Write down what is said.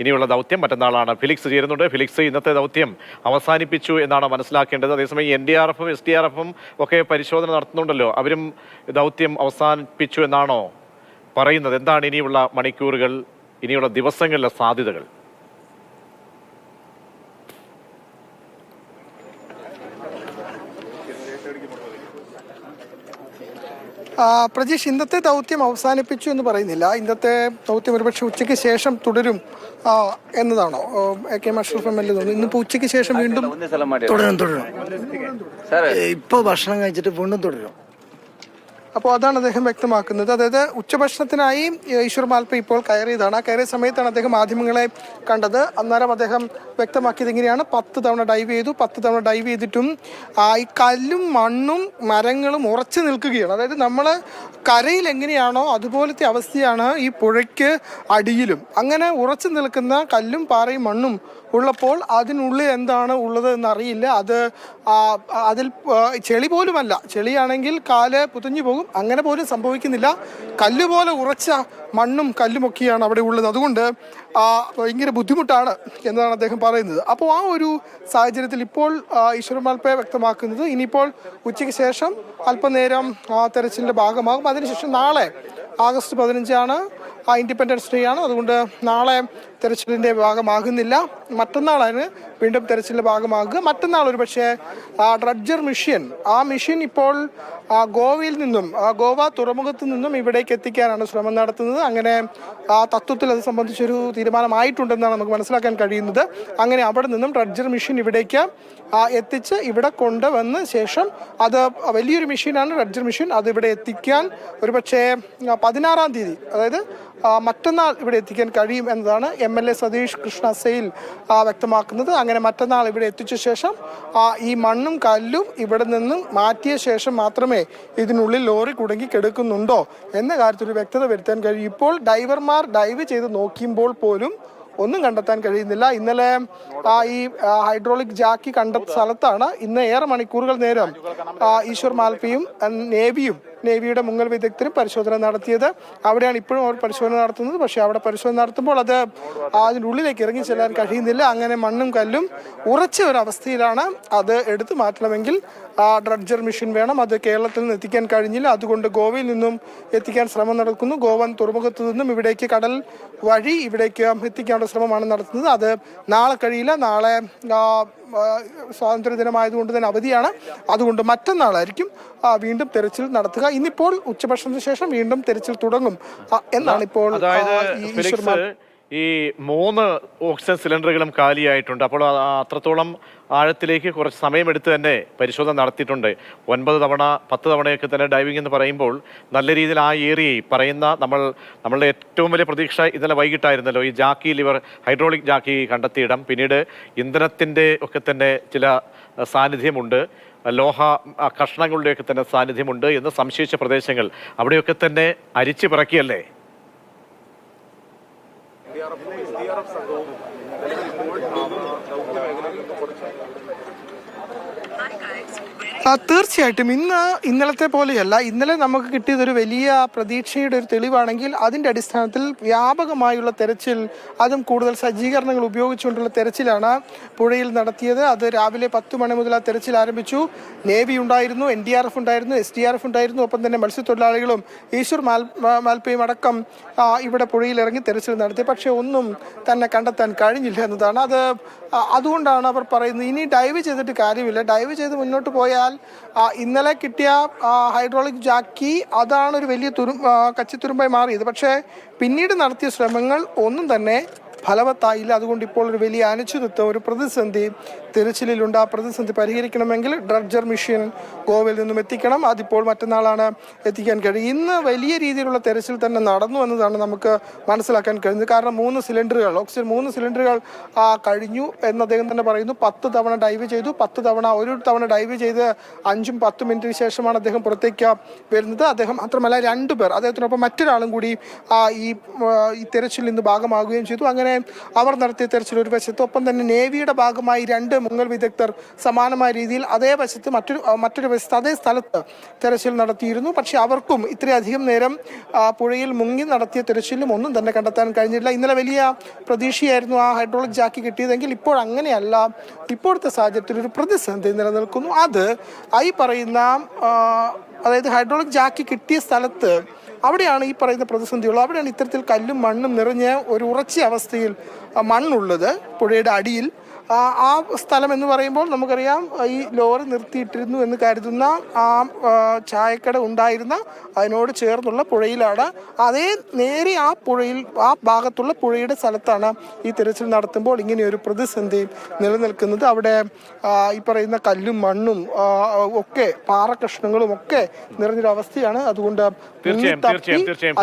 ഇനിയുള്ള ദൗത്യം മറ്റന്നാളാണ്. ഫിലിക്സ് ചേരുന്നുണ്ട്. ഫിലിക്സ് ഇന്നത്തെ ദൗത്യം അവസാനിപ്പിച്ചു എന്നാണ് മനസ്സിലാക്കേണ്ടത്. അതേസമയം എൻ ഡി ആർ എഫും എസ് ഡി ആർ എഫും ഒക്കെ പരിശോധന നടത്തുന്നുണ്ടല്ലോ. അവരും ദൗത്യം അവസാനിപ്പിച്ചു എന്നാണോ പറയുന്നത്? എന്താണ് ഇനിയുള്ള മണിക്കൂറുകൾ ഇനിയുള്ള ദിവസങ്ങളിലെ സാധ്യതകൾ? പ്രജീഷ് ഇന്നത്തെ ദൗത്യം അവസാനിപ്പിച്ചു എന്ന് പറയുന്നില്ല. ഇന്നത്തെ ദൗത്യം ഒരുപക്ഷെ ഉച്ചയ്ക്ക് ശേഷം തുടരും എന്നതാണോ? A K Ashraf M L A തോന്നുന്നു. ഇന്നിപ്പോൾ ഉച്ചയ്ക്ക് ശേഷം വീണ്ടും തുടരും തുടരും. ഇപ്പൊ ഭക്ഷണം കഴിച്ചിട്ട് വീണ്ടും തുടരും. അപ്പോൾ അതാണ് അദ്ദേഹം വ്യക്തമാക്കുന്നത്. അതായത് ഉച്ചഭക്ഷണത്തിനായി ഈശ്വർ മാൽപ്പ ഇപ്പോൾ കയറിയതാണ്. ആ കയറിയ സമയത്താണ് അദ്ദേഹം മാധ്യമങ്ങളെ കണ്ടത്. അന്നേരം അദ്ദേഹം വ്യക്തമാക്കിയത് ഇങ്ങനെയാണ്. പത്ത് തവണ ഡൈവ് ചെയ്തു. പത്ത് തവണ ഡൈവ് ചെയ്തിട്ടും ആ, ഈ കല്ലും മണ്ണും മരങ്ങളും ഉറച്ചു നിൽക്കുകയാണ്. അതായത് നമ്മൾ കരയിൽ എങ്ങനെയാണോ അതുപോലത്തെ അവസ്ഥയാണ് ഈ പുഴയ്ക്ക് അടിയിലും. അങ്ങനെ ഉറച്ചു നിൽക്കുന്ന കല്ലും പാറയും മണ്ണും ഉള്ളപ്പോൾ അതിനുള്ളിൽ എന്താണ് ഉള്ളത് എന്നറിയില്ല. അത് അതിൽ ചെളി പോലുമല്ല. ചെളിയാണെങ്കിൽ കാൽ പുതഞ്ഞു പോകും. അങ്ങനെ പോലും സംഭവിക്കുന്നില്ല. കല്ല് പോലെ ഉറച്ച മണ്ണും കല്ലുമൊക്കെയാണ് അവിടെ ഉള്ളത്. അതുകൊണ്ട് ഭയങ്കര ബുദ്ധിമുട്ടാണ് എന്നാണ് അദ്ദേഹം പറയുന്നത്. അപ്പോൾ ആ ഒരു സാഹചര്യത്തിൽ ഇപ്പോൾ ഈശ്വരൻ മാൽപ്പയെ വ്യക്തമാക്കുന്നത് ഇനിയിപ്പോൾ ഉച്ചയ്ക്ക് ശേഷം അല്പനേരം ആ തെരച്ചിലിന്റെ ഭാഗമാകും. അതിനുശേഷം നാളെ ആഗസ്റ്റ് പതിനഞ്ചാണ്. ഇൻഡിപെൻഡൻസ് ഡേ ആണ്. അതുകൊണ്ട് നാളെ തെരച്ചിലിന്റെ ഭാഗമാകുന്നില്ല. മറ്റന്നാളാണ് വീണ്ടും തെരച്ചിലിന്റെ ഭാഗമാകുക. മറ്റന്നാൾ ഒരു പക്ഷേ ആ ഡ്രഡ്ജർ മിഷ്യൻ ആ മിഷ്യൻ ഇപ്പോൾ ആ ഗോവയിൽ നിന്നും ആ ഗോവ തുറമുഖത്ത് നിന്നും ഇവിടേക്ക് എത്തിക്കാനാണ് ശ്രമം നടത്തുന്നത്. അങ്ങനെ ആ തത്വത്തിൽ അത് സംബന്ധിച്ചൊരു തീരുമാനമായിട്ടുണ്ടെന്നാണ് നമുക്ക് മനസ്സിലാക്കാൻ കഴിയുന്നത്. അങ്ങനെ അവിടെ നിന്നും ഡ്രഡ്ജർ മിഷ്യൻ ഇവിടേക്ക് എത്തിച്ച് ഇവിടെ കൊണ്ടുവന്ന ശേഷം അത് വലിയൊരു മെഷീനാണ് ഡ്രഡ്ജർ മെഷീൻ അത് ഇവിടെ എത്തിക്കാൻ ഒരുപക്ഷേ പക്ഷേ പതിനാറാം തീയതി അതായത് മറ്റന്നാൾ ഇവിടെ എത്തിക്കാൻ കഴിയും എന്നതാണ് M L A Satish Krishna Sail വ്യക്തമാക്കുന്നത്. അങ്ങനെ മറ്റന്നാൾ ഇവിടെ എത്തിച്ച ശേഷം ആ, ഈ മണ്ണും കല്ലും ഇവിടെ നിന്നും മാറ്റിയ ശേഷം മാത്രമേ ഇതിനുള്ളിൽ ലോറി കുടുങ്ങി കിടക്കുന്നുണ്ടോ എന്ന കാര്യത്തിൽ വ്യക്തത വരുത്താൻ കഴിയും. ഇപ്പോൾ ഡൈവർമാർ ഡൈവ് ചെയ്ത് നോക്കിയപ്പോൾ പോലും ഒന്നും കണ്ടെത്താൻ കഴിയുന്നില്ല. ഇന്നലെ ആ ഈ ഹൈഡ്രോളിക് ജാക്കി കണ്ട സ്ഥലത്താണ് ഇന്ന് ഏറെ മണിക്കൂറുകൾ നേരം ഈശ്വർ മാൽപ്പിയും നേവിയും നേവിയുടെ മുങ്ങൽ വിദഗ്ധരും പരിശോധന നടത്തിയത് അവിടെയാണ് ഇപ്പോഴും അവർ പരിശോധന നടത്തുന്നത്. പക്ഷേ അവിടെ പരിശോധന നടത്തുമ്പോൾ അത് അതിനുള്ളിലേക്ക് ഇറങ്ങി ചെല്ലാൻ കഴിയുന്നില്ല. അങ്ങനെ മണ്ണും കല്ലും ഉറച്ച ഒരു അവസ്ഥയിലാണ് അത് എടുത്തു മാറ്റണമെങ്കിൽ ആ ഡ്രഡ്ജർ മെഷീൻ വേണം. അത് കേരളത്തിൽ നിന്ന് എത്തിക്കാൻ കഴിഞ്ഞില്ല. അതുകൊണ്ട് ഗോവയിൽ നിന്നും എത്തിക്കാൻ ശ്രമം നടക്കുന്നു. ഗോവൻ തുറമുഖത്തു നിന്നും ഇവിടേക്ക് കടൽ വഴി ഇവിടേക്ക് എത്തിക്കാനുള്ള ശ്രമമാണ് നടത്തുന്നത്. അത് നാളെ കഴിയില്ല. നാളെ ആ, ആ, സ്വാതന്ത്ര്യ ദിനമായതുകൊണ്ട് തന്നെ അവധിയാണ്. അതുകൊണ്ട് മറ്റന്നാളായിരിക്കും വീണ്ടും തെരച്ചിൽ നടത്തുക. ഇന്നിപ്പോൾ ഉച്ചഭക്ഷണത്തിന് ശേഷം വീണ്ടും തെരച്ചിൽ തുടങ്ങും എന്നാണ് ഇപ്പോൾ ഈശ്വർ ഈ മൂന്ന് ഓക്സിജൻ സിലിണ്ടറുകളും കാലിയായിട്ടുണ്ട്. അപ്പോൾ അത്രത്തോളം ആഴത്തിലേക്ക് കുറച്ച് സമയമെടുത്ത് തന്നെ പരിശോധന നടത്തിയിട്ടുണ്ട്. ഒൻപത് തവണ പത്ത് തവണയൊക്കെ തന്നെ ഡൈവിംഗ് എന്ന് പറയുമ്പോൾ നല്ല രീതിയിൽ ആ ഏരിയയിൽ പറയുന്ന നമ്മൾ നമ്മളുടെ ഏറ്റവും വലിയ പ്രതീക്ഷ ഇന്നലെ വൈകിട്ടായിരുന്നല്ലോ. ഈ ജാക്കി ലിവർ ഹൈഡ്രോളിക് ജാക്കി കണ്ടെത്തിയ ഇടം. പിന്നീട് ഇന്ധനത്തിന്റെ ഒക്കെ തന്നെ ചില സാന്നിധ്യമുണ്ട്. ലോഹ കഷ്ണങ്ങളുടെയൊക്കെ തന്നെ സാന്നിധ്യമുണ്ട് എന്ന് സംശയിച്ച പ്രദേശങ്ങൾ അവിടെയൊക്കെ തന്നെ അരിച്ചു പിറക്കിയല്ലേ? ആ, തീർച്ചയായിട്ടും. ഇന്ന് ഇന്നലത്തെ പോലെയല്ല. ഇന്നലെ നമുക്ക് കിട്ടിയത് ഒരു വലിയ പ്രതീക്ഷയുടെ ഒരു തെളിവാണെങ്കിൽ അതിന്റെ അടിസ്ഥാനത്തിൽ വ്യാപകമായുള്ള തെരച്ചിൽ അതും കൂടുതൽ സജ്ജീകരണങ്ങൾ ഉപയോഗിച്ചുകൊണ്ടുള്ള തെരച്ചിലാണ് പുഴയിൽ നടത്തിയത്. അത് രാവിലെ പത്ത് മണി മുതൽ ആ തെരച്ചിൽ ആരംഭിച്ചു. നേവി ഉണ്ടായിരുന്നു എൻ ഡി ആർ എഫ് ഉണ്ടായിരുന്നു എസ് ഡി ആർ എഫ് ഉണ്ടായിരുന്നു. ഒപ്പം തന്നെ മത്സ്യത്തൊഴിലാളികളും ഈശ്വർ മാൽ മാൽപ്പയും അടക്കം ഇവിടെ പുഴയിൽ ഇറങ്ങി തെരച്ചിൽ നടത്തി. പക്ഷേ ഒന്നും തന്നെ കണ്ടെത്താൻ കഴിഞ്ഞില്ല എന്നതാണ്. അത് അതുകൊണ്ടാണ് അവർ പറയുന്നത്. ഇനി ഡൈവ് ചെയ്തിട്ട് കാര്യമില്ല. ഡൈവ് ചെയ്ത് മുന്നോട്ട് പോയാൽ ഇന്നലെ കിട്ടിയ ഹൈഡ്രോളിക് ജാക്കി അതാണ് ഒരു വലിയ തുരു കച്ചിത്തുരുമ്പായി മാറിയത്. പക്ഷേ പിന്നീട് നടത്തിയ ശ്രമങ്ങൾ ഒന്നും തന്നെ ഫലവത്തായില്ല. അതുകൊണ്ട് ഇപ്പോൾ ഒരു വലിയ അനിശ്ചിതത്വം ഒരു പ്രതിസന്ധി തിരച്ചിലിലുണ്ട്. ആ പ്രതിസന്ധി പരിഹരിക്കണമെങ്കിൽ ഡ്രഡ്ജർ മെഷീൻ ഗോവയിൽ നിന്നും എത്തിക്കണം. അതിപ്പോൾ മറ്റന്നാളാണ് എത്തിക്കാൻ കഴിയും ഇന്ന് വലിയ രീതിയിലുള്ള തെരച്ചിൽ തന്നെ നടന്നു എന്നതാണ് നമുക്ക് മനസ്സിലാക്കാൻ കഴിയുന്നത്. കാരണം മൂന്ന് സിലിണ്ടറുകൾ ഓക്സിജൻ മൂന്ന് സിലിണ്ടറുകൾ കഴിഞ്ഞു എന്ന് അദ്ദേഹം തന്നെ പറയുന്നു. പത്ത് തവണ ഡൈവ് ചെയ്തു. പത്ത് തവണ ഒരു തവണ ഡൈവ് ചെയ്ത് അഞ്ചും പത്തും മിനിറ്റിന് ശേഷമാണ് അദ്ദേഹം പുറത്തേക്ക് വരുന്നത്. അദ്ദേഹം മാത്രമല്ല രണ്ടു പേർ അദ്ദേഹത്തിനൊപ്പം മറ്റൊരാളും കൂടി ഈ തെരച്ചിൽ ഇന്ന് ഭാഗമാകുകയും ചെയ്തു. അങ്ങനെ തന്നെ അവർ നടത്തിയ തെരച്ചിൽ ഒരു വശത്ത് ഒപ്പം തന്നെ നേവിയുടെ ഭാഗമായി രണ്ട് മുങ്ങൽ വിദഗ്ധർ സമാനമായ രീതിയിൽ അതേ വശത്ത് മറ്റൊരു മറ്റൊരു വശത്ത് അതേ സ്ഥലത്ത് തെരച്ചിൽ നടത്തിയിരുന്നു. പക്ഷേ അവർക്കും ഇത്രയധികം നേരം പുഴയിൽ മുങ്ങി നടത്തിയ തെരച്ചിലും ഒന്നും തന്നെ കണ്ടെത്താൻ കഴിഞ്ഞില്ല. ഇന്നലെ വലിയ പ്രതീക്ഷയായിരുന്നു ആ ഹൈഡ്രോളിക് ജാക്കി കിട്ടിയതെങ്കിൽ ഇപ്പോൾ അങ്ങനെയല്ല. ഇപ്പോഴത്തെ സാഹചര്യത്തിൽ ഒരു പ്രതിസന്ധി നിലനിൽക്കുന്നു. അത് ഈ പറയുന്ന അതായത് ഹൈഡ്രോളിക് ജാക്ക് കിട്ടിയ സ്ഥലത്ത് അവിടെയാണ് ഈ പറയുന്ന പ്രതിസന്ധിയുള്ളത്. അവിടെയാണ് ഇത്തരത്തിൽ കല്ലും മണ്ണും നിറഞ്ഞ ഒരു ഉറച്ച അവസ്ഥയിൽ മണ്ണുള്ളത്. പുഴയുടെ അടിയിൽ ആ സ്ഥലം എന്ന് പറയുമ്പോൾ നമുക്കറിയാം ഈ ലോറി നിർത്തിയിട്ടിരുന്നു എന്ന് കരുതുന്ന ആ ചായക്കട ഉണ്ടായിരുന്ന അതിനോട് ചേർന്നുള്ള പുഴയിലാണ്. അതേ നേരെ ആ പുഴയിൽ ആ ഭാഗത്തുള്ള പുഴയുടെ സ്ഥലത്താണ് ഈ തിരച്ചിൽ നടത്തുമ്പോൾ ഇങ്ങനെ ഒരു പ്രതിസന്ധി നിലനിൽക്കുന്നത്. അവിടെ ഈ പറയുന്ന കല്ലും മണ്ണും ഒക്കെ പാറക്കഷ്ണങ്ങളും ഒക്കെ നിറഞ്ഞൊരവസ്ഥയാണ്. അതുകൊണ്ട് തീർച്ചയായും